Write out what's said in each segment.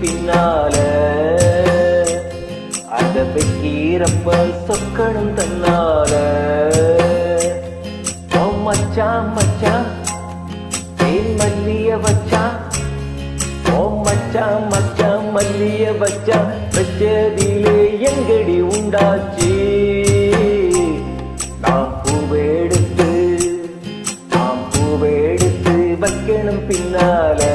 பின்னால. அதவை கீரப்பால் சொக்கணும் தன்னால. மச்சா மச்சா தேன் மல்லிய வச்சா. ஓம் மச்சா மச்சா மல்லிய வச்சா. வச்சதிலே எங்கடி உண்டாச்சு? நான் பூவெடுத்து நான் பூவெடுத்து வைக்கணும் பின்னாலே.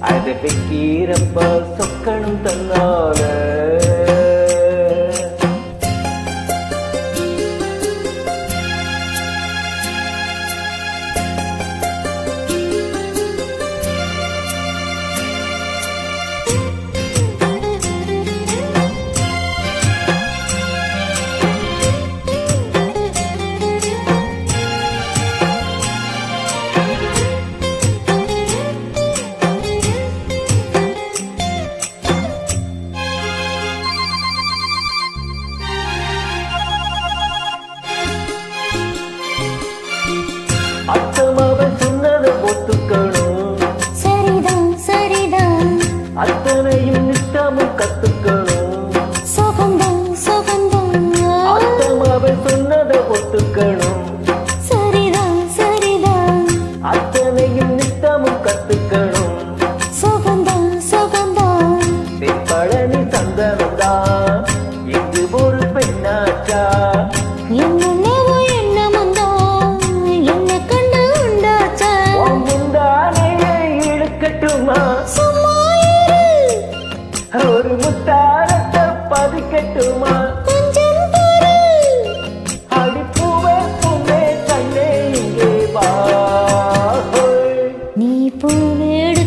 அது வைக்கிறப்ப சொக்கணும் தன்னால. தரட்டுமா நீ போன